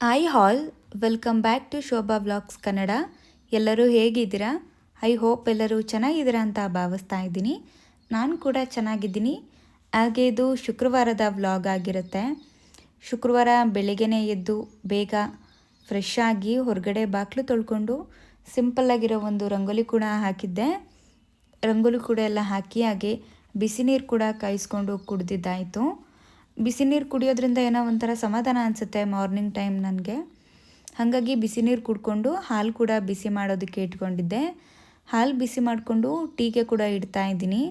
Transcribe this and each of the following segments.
Hi all welcome back to Shobha blogs Kannada ಎಲ್ಲರೂ ಹೇಗಿದ್ದೀರಾ? I hope ಎಲ್ಲರೂ ಚೆನ್ನಾಗಿದ್ದೀರಾ ಅಂತ ಭಾವಿಸ್ತಾ ಇದ್ದೀನಿ. ನಾನು ಕೂಡ ಚೆನ್ನಾಗಿದ್ದೀನಿ. ಹಾಗೆ ಇದು ಶುಕ್ರವಾರದ ವ್ಲಾಗ್ ಆಗಿರುತ್ತೆ. ಶುಕ್ರವಾರ ಬೆಳಿಗ್ಗೆನೇ ಎದ್ದು ಬೇಗ ಫ್ರೆಶ್ ಆಗಿ ಹೊರಗಡೆ ಬಾಗಿಲು ತೊಳ್ಕೊಂಡು ಸಿಂಪಲ್ಲಾಗಿರೋ ಒಂದು ರಂಗೋಲಿ ಕೂಡ ಹಾಕಿದ್ದೆ. ರಂಗೋಲಿ ಕೂಡ ಎಲ್ಲ ಹಾಕಿ ಹಾಗೆ ಬಿಸಿ ನೀರು ಕೂಡ ಕಾಯಿಸ್ಕೊಂಡು ಕುಡ್ದಿದ್ದಾಯಿತು. ಬಿಸಿ ನೀರು ಕುಡಿಯೋದ್ರಿಂದ ಏನೋ ಒಂಥರ ಸಮಾಧಾನ ಅನಿಸುತ್ತೆ ಮಾರ್ನಿಂಗ್ ಟೈಮ್ ನನಗೆ. ಹಾಗಾಗಿ ಬಿಸಿ ನೀರು ಕುಡ್ಕೊಂಡು ಹಾಲು ಕೂಡ ಬಿಸಿ ಮಾಡೋದಕ್ಕೆ ಇಟ್ಕೊಂಡಿದ್ದೆ. ಹಾಲು ಬಿಸಿ ಮಾಡಿಕೊಂಡು ಟೀಗೆ ಕೂಡ ಇಡ್ತಾ ಇದ್ದೀನಿ.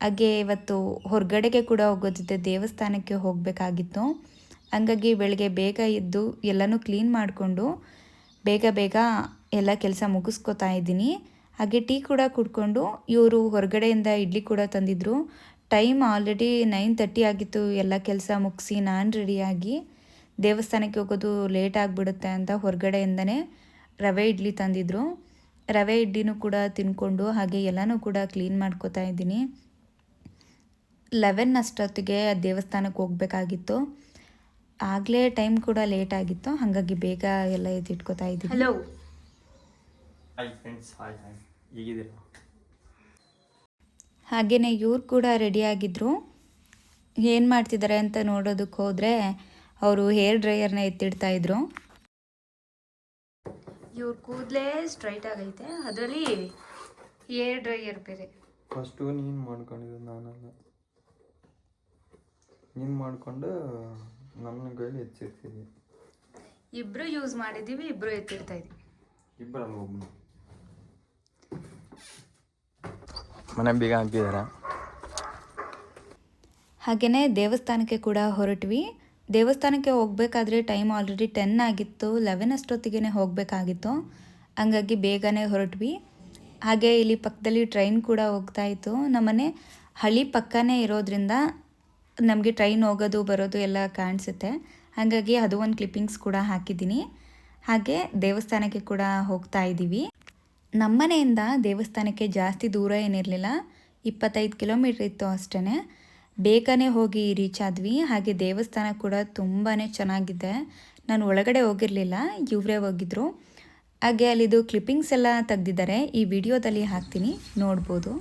ಹಾಗೆ ಇವತ್ತು ಹೊರಗಡೆಗೆ ಕೂಡ ಹೋಗೋದಿದ್ದೆ ದೇವಸ್ಥಾನಕ್ಕೆ ಹೋಗಬೇಕಾಗಿತ್ತು. ಹಂಗಾಗಿ ಬೆಳಗ್ಗೆ ಬೇಗ ಎದ್ದು ಎಲ್ಲನೂ ಕ್ಲೀನ್ ಮಾಡಿಕೊಂಡು ಬೇಗ ಬೇಗ ಎಲ್ಲ ಕೆಲಸ ಮುಗಿಸ್ಕೊತಾ ಇದ್ದೀನಿ. ಹಾಗೆ ಟೀ ಕೂಡ ಕುಡ್ಕೊಂಡು ಇವರು ಹೊರಗಡೆಯಿಂದ ಇಡ್ಲಿ ಕೂಡ ತಂದಿದ್ರು. ಟೈಮ್ ಆಲ್ರೆಡಿ ನೈನ್ ತರ್ಟಿ ಆಗಿತ್ತು. ಎಲ್ಲ ಕೆಲಸ ಮುಗಿಸಿ ನಾನು ರೆಡಿಯಾಗಿ ದೇವಸ್ಥಾನಕ್ಕೆ ಹೋಗೋದು ಲೇಟ್ ಆಗಿಬಿಡುತ್ತೆ ಅಂತ ಹೊರಗಡೆಯಿಂದನೇ ರವೆ ಇಡ್ಲಿ ತಂದಿದ್ರು. ರವೆ ಇಡ್ಲಿನೂ ಕೂಡ ತಿನ್ಕೊಂಡು ಹಾಗೆ ಎಲ್ಲನೂ ಕೂಡ ಕ್ಲೀನ್ ಮಾಡ್ಕೋತಾ ಇದ್ದೀನಿ. ಲೆವೆನ್ ಅಷ್ಟೊತ್ತಿಗೆ ದೇವಸ್ಥಾನಕ್ಕೆ ಹೋಗಬೇಕಾಗಿತ್ತು. ಆಗಲೇ ಟೈಮ್ ಕೂಡ ಲೇಟ್ ಆಗಿತ್ತು. ಹಾಗಾಗಿ ಬೇಗ ಎಲ್ಲ ಎದ್ದಿಟ್ಕೋತಾ ಇದ್ದೀನಿ. Hello hi friends hi hi ಹೇಗಿದ್ದೀರಾ? ಹಾಗೆಯೇ ಇವ್ರು ಕೂಡ ರೆಡಿಯಾಗಿದ್ದರು ಏನು ಮಾಡ್ತಿದ್ದಾರೆ ಅಂತ ನೋಡೋದಕ್ಕೆ ಹೋದರೆ ಅವರು ಹೇರ್ ಡ್ರೈಯರ್ನ ಎತ್ತಿಡ್ತಾ ಇದ್ರು. ಇವ್ರ ಕೂದಲೇ ಸ್ಟ್ರೈಟ್ ಆಗೈತೆ. ಅದರಲ್ಲಿ ಹೇರ್ ಡ್ರೈಯರ್ ಬೇರೆ. ಫಸ್ಟು ನೀನು ಮಾಡ್ಕೊಂಡಿದ್ದು ನಾನಲ್ಲ. ನೀನು ಮಾಡಿಕೊಂಡು ನನ್ನ ಗೈಲಿ ಹೆಚ್ಚಿರ್ತೀವಿ ಇಬ್ಬರು ಯೂಸ್ ಮಾಡಿದ್ದೀವಿ ಇಬ್ಬರು ಎತ್ತಿರ್ತಾ ಇದ್ದೀವಿ. ಇಬ್ಬರಲ್ಲ ಒಬ್ಬನು ಮನೆ ಬೀಗ ಹಾಕಿದಾರ ಹಾಗೆಯೇ ದೇವಸ್ಥಾನಕ್ಕೆ ಕೂಡ ಹೊರಟ್ವಿ. ದೇವಸ್ಥಾನಕ್ಕೆ ಹೋಗಬೇಕಾದ್ರೆ ಟೈಮ್ ಆಲ್ರೆಡಿ ಟೆನ್ ಆಗಿತ್ತು. ಲೆವೆನ್ ಅಷ್ಟೊತ್ತಿಗೆ ಹೋಗಬೇಕಾಗಿತ್ತು. ಹಂಗಾಗಿ ಬೇಗನೆ ಹೊರಟ್ವಿ. ಹಾಗೆ ಇಲ್ಲಿ ಪಕ್ಕದಲ್ಲಿ ಟ್ರೈನ್ ಕೂಡ ಹೋಗ್ತಾ ಇತ್ತು. ನಮ್ಮನೆ ಹಳಿ ಪಕ್ಕನೇ ಇರೋದ್ರಿಂದ ನಮಗೆ ಟ್ರೈನ್ ಹೋಗೋದು, ಬರೋದು ಎಲ್ಲ ಕಾಣಿಸುತ್ತೆ. ಹಾಗಾಗಿ ಅದು ಒಂದು ಕ್ಲಿಪ್ಪಿಂಗ್ಸ್ ಕೂಡ ಹಾಕಿದ್ದೀನಿ. ಹಾಗೆ ದೇವಸ್ಥಾನಕ್ಕೆ ಕೂಡ ಹೋಗ್ತಾ ಇದ್ದೀವಿ ನಮ್ಮನೆಯಿಂದ ದೇವಸ್ಥಾನಕ್ಕೆ ಜಾಸ್ತಿ ದೂರ ಏನಿರಲಿಲ್ಲ, ಇಪ್ಪತ್ತೈದು ಕಿಲೋಮೀಟ್ರ್ ಇತ್ತು ಅಷ್ಟೇ ಬೇಗನೆ ಹೋಗಿ ರೀಚ್ ಆದ್ವಿ. ಹಾಗೆ ದೇವಸ್ಥಾನ ಕೂಡ ತುಂಬಾ ಚೆನ್ನಾಗಿದೆ. ನಾನು ಒಳಗಡೆ ಹೋಗಿರಲಿಲ್ಲ, ಇವರೇ ಹೋಗಿದ್ರು. ಹಾಗೆ ಅಲ್ಲಿದು ಕ್ಲಿಪ್ಪಿಂಗ್ಸ್ ಎಲ್ಲ ತೆಗೆದಿದ್ದಾರೆ. ಈ ವಿಡಿಯೋದಲ್ಲಿ ಹಾಕ್ತೀನಿ, ನೋಡ್ಬೋದು.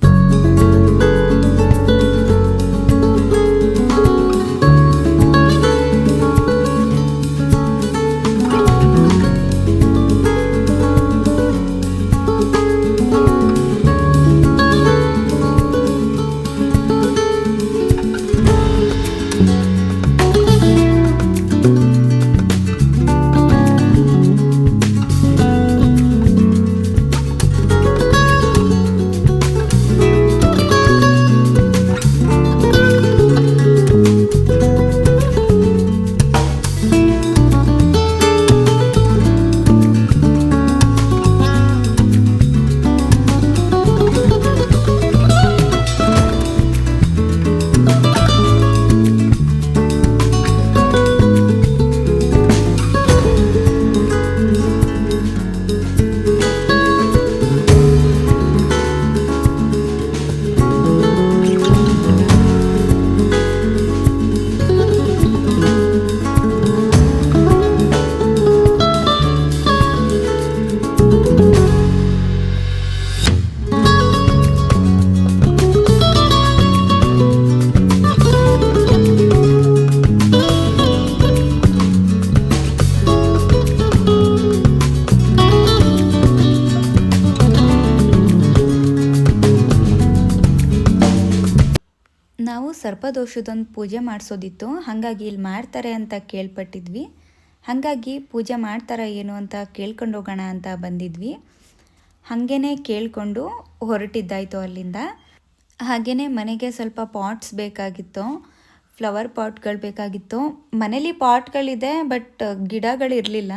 ಸರ್ಪದೋಷದೊಂದು ಪೂಜೆ ಮಾಡಿಸೋದಿತ್ತು. ಹಾಗಾಗಿ ಇಲ್ಲಿ ಮಾಡ್ತಾರೆ ಅಂತ ಕೇಳ್ಪಟ್ಟಿದ್ವಿ. ಹಾಗಾಗಿ ಪೂಜೆ ಮಾಡ್ತಾರ ಏನು ಅಂತ ಕೇಳ್ಕೊಂಡು ಹೋಗೋಣ ಅಂತ ಬಂದಿದ್ವಿ. ಹಾಗೇ ಕೇಳಿಕೊಂಡು ಹೊರಟಿದ್ದಾಯಿತು ಅಲ್ಲಿಂದ. ಹಾಗೇ ಮನೆಗೆ ಸ್ವಲ್ಪ ಪಾಟ್ಸ್ ಬೇಕಾಗಿತ್ತು. ಫ್ಲವರ್ ಪಾಟ್ಗಳು ಬೇಕಾಗಿತ್ತು. ಮನೇಲಿ ಪಾಟ್ಗಳಿದೆ, ಬಟ್ ಗಿಡಗಳಿರಲಿಲ್ಲ.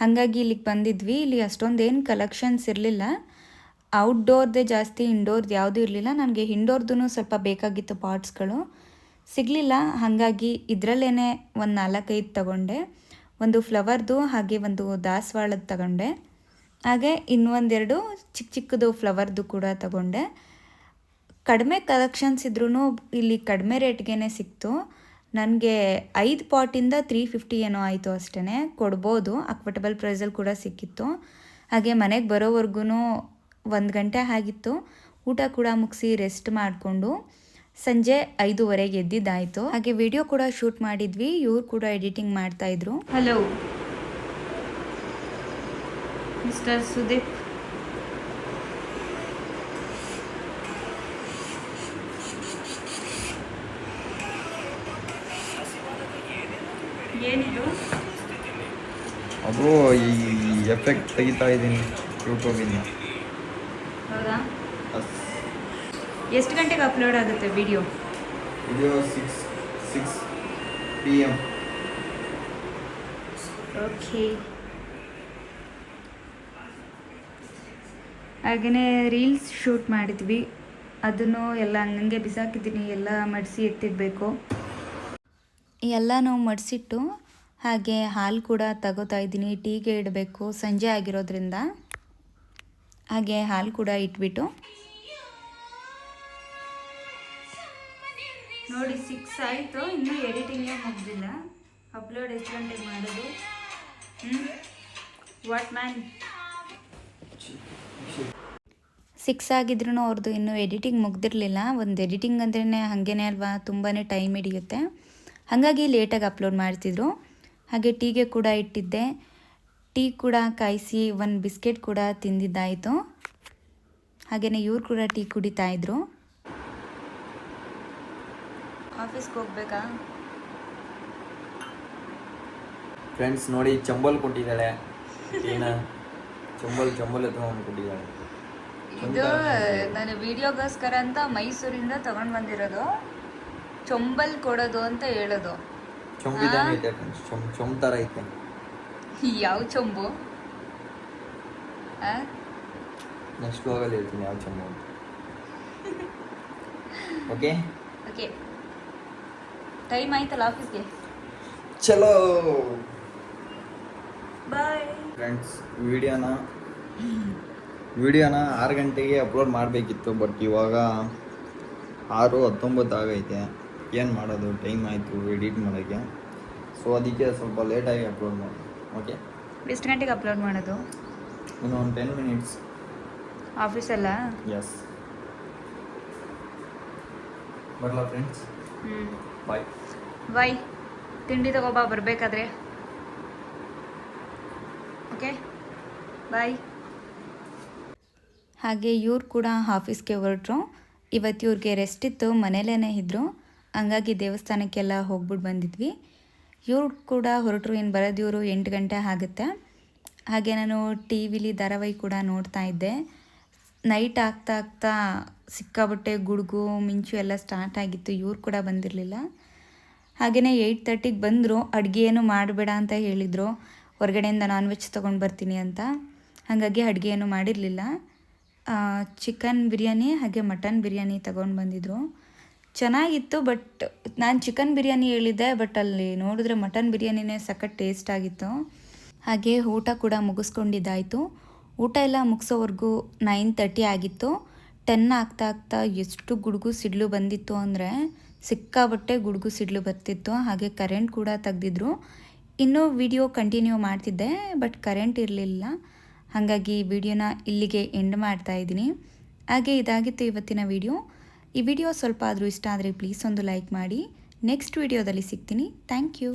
ಹಾಗಾಗಿ ಇಲ್ಲಿಗೆ ಬಂದಿದ್ವಿ. ಇಲ್ಲಿ ಅಷ್ಟೊಂದೇನು ಕಲೆಕ್ಷನ್ಸ್ ಇರಲಿಲ್ಲ. ಔಟ್ಡೋರ್ದೇ ಜಾಸ್ತಿ, ಇಂಡೋರ್ದು ಯಾವುದೂ ಇರಲಿಲ್ಲ. ನನಗೆ ಇಂಡೋರ್ದು ಸ್ವಲ್ಪ ಬೇಕಾಗಿತ್ತು ಪಾಟ್ಸ್ಗಳು. ಸಿಗಲಿಲ್ಲ. ಹಾಗಾಗಿ ಇದರಲ್ಲೇ ಒಂದು ನಾಲ್ಕೈದು ತಗೊಂಡೆ. ಒಂದು ಫ್ಲವರ್ದು, ಹಾಗೆ ಒಂದು ದಾಸವಾಳದ ತಗೊಂಡೆ. ಹಾಗೆ ಇನ್ನೊಂದೆರಡು ಚಿಕ್ಕ ಚಿಕ್ಕದು ಫ್ಲವರ್ದು ಕೂಡ ತಗೊಂಡೆ. ಕಡಿಮೆ ಕಲೆಕ್ಷನ್ಸ್ ಇದ್ರೂ ಇಲ್ಲಿ ಕಡಿಮೆ ರೇಟ್ಗೇ ಸಿಕ್ತು. ನನಗೆ ಐದು ಪಾಟಿಂದ ತ್ರೀ ಫಿಫ್ಟಿ ಏನೋ ಆಯಿತು ಅಷ್ಟೇ ಕೊಡ್ಬೋದು. ಅಕ್ವಟಬಲ್ ಪ್ರೈಸಲ್ಲಿ ಕೂಡ ಸಿಕ್ಕಿತ್ತು. ಹಾಗೆ ಮನೆಗೆ ಬರೋವರೆಗೂ ಒಂದು ಗಂಟೆ ಆಗಿತ್ತು. ಊಟ ಕೂಡ ಮುಗಿಸಿ ರೆಸ್ಟ್ ಮಾಡಿಕೊಂಡು ಸಂಜೆ ಐದುವರೆಗೆ ಎದ್ದಿದ್ದಾಯಿತು ಹಾಗೆ ವಿಡಿಯೋ ಕೂಡ ಶೂಟ್ ಮಾಡಿದ್ವಿ. ಇವ್ರು ಕೂಡ ಎಡಿಟಿಂಗ್ ಮಾಡ್ತಾ ಇದ್ರು. ಹಲೋ ಮಿಸ್ಟರ್ ಸುದೀಪ್ ಏನಿದು? ಅದು ಈ ಎಫೆಕ್ಟ್ ತೆಗಿತಾ ಇದ್ದೀನಿ ಯೂಟ್ಯೂಬಿಂದ ಎಷ್ಟು ಗಂಟೆಗೆ ಅಪ್ಲೋಡ್ ಆಗುತ್ತೆ video video six six PM okay okay ಹಾಗೆಯೇ ರೀಲ್ಸ್ ಶೂಟ್ ಮಾಡಿದ್ವಿ. ಅದನ್ನು ಎಲ್ಲ ಹಂಗಂಗೆ ಬಿಸಾಕಿದ್ದೀನಿ ಎಲ್ಲ ಮಡಿಸಿ ಎತ್ತಿಡಬೇಕು. ಎಲ್ಲ ನಾವು ಮಡಿಸಿಟ್ಟು ಹಾಗೆ ಹಾಲು ಕೂಡ ತಗೋತಾ ಇದ್ದೀನಿ. ಟೀಗೆ ಇಡಬೇಕು ಸಂಜೆ ಆಗಿರೋದ್ರಿಂದ. ಹಾಗೆ ಹಾಲು ಕೂಡ ಇಟ್ಬಿಟ್ಟು. ನೋಡಿ ಸಿಕ್ಸ್ ಆಯಿತು. ಇನ್ನೂ ಎಡಿಟಿಂಗೇ ಮುಗ್ದಿಲ್ಲ. ಅಪ್ಲೋಡ್ ಎಷ್ಟು ಗಂಟೆಗೆ ಮಾಡೋದು? ಹ್ಞೂ ವಾಟ್ ಮ್ಯಾನ್ ಸಿಕ್ಸ್ ಆಗಿದ್ರೂ ಅವ್ರದ್ದು ಇನ್ನೂ ಎಡಿಟಿಂಗ್ ಮುಗ್ದಿರಲಿಲ್ಲ. ಒಂದು ಎಡಿಟಿಂಗ್ ಅಂದ್ರೇ ಹಾಗೇ ಅಲ್ವಾ? ತುಂಬಾ ಟೈಮ್ ಹಿಡಿಯುತ್ತೆ. ಹಾಗಾಗಿ ಲೇಟಾಗಿ ಅಪ್ಲೋಡ್ ಮಾಡ್ತಿದ್ರು. ಹಾಗೆ ಟೀಗೆ ಕೂಡ ಇಟ್ಟಿದ್ದೆ. ಟೀ ಕೂಡ ಕಾಯಿಸಿ, ಒಂದು ಬಿಸ್ಕೆಟ್ ಕೂಡ ತಿಂದಿದ್ದಾಯಿತು. ಹಾಗೆಯೇ ಇವ್ರು ಕೂಡ ಟೀ ಕುಡಿತಾ ಇದ್ರು. ಆಫೀಸ್ಗೆ ಹೋಗ್ಬೇಕಾ? ಫ್ರೆಂಡ್ಸ್ ನೋಡಿ ಚಂಬಲ್ ಕೊಟ್ಟಿದ್ದಾಳೆ. ಏನ? ಚಂಬಲ್ ಚಂಬಲ್ ಎತ್ಕೊಂಡು ಕೊಟ್ಟಿದ್ದಾಳೆ. ಇದು ನಾನು ವಿಡಿಯೋಗೋಸ್ಕರ ಅಂತ ಮೈಸೂರಿಂದ ತಗೊಂಡು ಬಂದಿರೋದು. ಚೊಂಬಲ್ ಕೊಡೋದು ಅಂತ ಹೇಳೋದು. ಚೊಂಬಿದಂಗೆ ಐತೆ ಫ್ರೆಂಡ್ಸ್ ಚೊಂಬ್ ಚೊಂಬ್ ಥರ ಐತೆ. ಯಾವ ಚೊಂಬು? ನೆಕ್ಸ್ಟ್ ಬ್ಲಾಗಲ್ಲಿ ಹೇಳ್ತೀನಿ ಯಾವ ಚೊಂಬು ಓಕೆ ಓಕೆ ಟೈಮ್ ಆಯ್ತಲ್ಲ ಆಫೀಸ್ಗೆ ಚಲೋ ಬಾಯ್ ಫ್ರೆಂಡ್ಸ್ ವಿಡಿಯೋನ ವಿಡಿಯೋನ ಆರು ಗಂಟೆಗೆ ಅಪ್ಲೋಡ್ ಮಾಡಬೇಕಿತ್ತು ಬಟ್ ಇವಾಗ ಆರು ಹತ್ತೊಂಬತ್ತು ಆಗೈತೆ. ಏನು ಮಾಡೋದು? ಟೈಮ್ ಆಯಿತು ಎಡಿಟ್ ಮಾಡೋಕ್ಕೆ ಸೊ ಅದಕ್ಕೆ ಸ್ವಲ್ಪ ಲೇಟಾಗಿ ಅಪ್ಲೋಡ್ ಮಾಡಿ. ಓಕೆ ಎಷ್ಟು ಗಂಟೆಗೆ ಅಪ್ಲೋಡ್ ಮಾಡೋದು? ಇನ್ನೊಂದು ಟೆನ್ ಮಿನಿಟ್ಸ್ ಆಫೀಸಲ್ಲ ಎಸ್ ಬರಲ್ಲ ಫ್ರೆಂಡ್ಸ್ ಹ್ಞೂ ಬಾಯ್ ಬಾಯ್ ತಿಂಡಿ ತಗೋಬಾ ಬರಬೇಕಾದ್ರೆ. ಓಕೆ ಬಾಯ್ ಹಾಗೆ ಇವ್ರು ಕೂಡ ಆಫೀಸ್ಗೆ ಹೊರಟ್ರು. ಇವತ್ತು ಇವ್ರಿಗೆ ರೆಸ್ಟ್ ಇತ್ತು ಮನೇಲೇ ಇದ್ದರು ಹಂಗಾಗಿ ದೇವಸ್ಥಾನಕ್ಕೆಲ್ಲ ಹೋಗ್ಬಿಟ್ಟು ಬಂದಿದ್ವಿ. ಇವ್ರು ಕೂಡ ಹೊರಟ್ರು ಇನ್ನು ಬರೋದು ಇವರು ಎಂಟು ಗಂಟೆ ಆಗುತ್ತೆ. ಹಾಗೆ ನಾನು ಟಿ ವಿಲಿ ಧಾರಾವಾಹಿ ಕೂಡ ನೋಡ್ತಾ ಇದ್ದೆ. ನೈಟ್ ಆಗ್ತಾ ಆಗ್ತಾ ಸಿಕ್ಕಾಬಟ್ಟೆ ಗುಡುಗು, ಮಿಂಚು ಎಲ್ಲ ಸ್ಟಾರ್ಟ್ ಆಗಿತ್ತು. ಇವ್ರು ಕೂಡ ಬಂದಿರಲಿಲ್ಲ. ಹಾಗೆಯೇ ಏಯ್ಟ್ ತರ್ಟಿಗೆ ಬಂದರು. ಅಡುಗೆ ಏನು ಮಾಡಬೇಡ ಅಂತ ಹೇಳಿದರು. ಹೊರಗಡೆಯಿಂದ ನಾನ್ ವೆಜ್ ತೊಗೊಂಡು ಬರ್ತೀನಿ ಅಂತ. ಹಾಗಾಗಿ ಅಡುಗೆ ಏನು ಮಾಡಿರಲಿಲ್ಲ ಚಿಕನ್ ಬಿರಿಯಾನಿ ಹಾಗೆ ಮಟನ್ ಬಿರಿಯಾನಿ ತಗೊಂಡು ಬಂದಿದ್ರು. ಚೆನ್ನಾಗಿತ್ತು ಬಟ್ ನಾನು ಚಿಕನ್ ಬಿರಿಯಾನಿ ಹೇಳಿದ್ದೆ ಬಟ್ ಅಲ್ಲಿ ನೋಡಿದ್ರೆ ಮಟನ್ ಬಿರಿಯಾನಿನೇ ಸಖತ್ ಟೇಸ್ಟ್ ಆಗಿತ್ತು. ಹಾಗೆ ಊಟ ಕೂಡ ಮುಗಿಸ್ಕೊಂಡಿದ್ದಾಯಿತು. ಊಟ ಎಲ್ಲ ಮುಗಿಸೋವರೆಗೂ ನೈನ್ ತರ್ಟಿ ಆಗಿತ್ತು. ಟೆನ್ ಆಗ್ತಾ ಆಗ್ತಾ ಎಷ್ಟು ಗುಡುಗು ಸಿಡ್ಲು ಬಂದಿತ್ತು ಅಂದರೆ ಸಿಕ್ಕಾಬಟ್ಟೆ ಗುಡುಗು ಸಿಡ್ಲು ಬರ್ತಿತ್ತು. ಹಾಗೆ ಕರೆಂಟ್ ಕೂಡ ತೆಗ್ದಿದ್ರು. ಇನ್ನೂ ವಿಡಿಯೋ ಕಂಟಿನ್ಯೂ ಮಾಡ್ತಿದ್ದೆ ಬಟ್ ಕರೆಂಟ್ ಇರಲಿಲ್ಲ. ಹಾಗಾಗಿ ವಿಡಿಯೋನ ಇಲ್ಲಿಗೆ ಎಂಡ್ ಮಾಡ್ತಾ ಇದ್ದೀನಿ. ಹಾಗೆ ಇದಾಗಿತ್ತು ಇವತ್ತಿನ ವಿಡಿಯೋ ಈ ವಿಡಿಯೋ ಸ್ವಲ್ಪ ಆದರೂ ಇಷ್ಟ ಆದರೆ ಪ್ಲೀಸ್ ಒಂದು ಲೈಕ್ ಮಾಡಿ. ನೆಕ್ಸ್ಟ್ ವಿಡಿಯೋದಲ್ಲಿ ಸಿಗ್ತೀನಿ. Thank you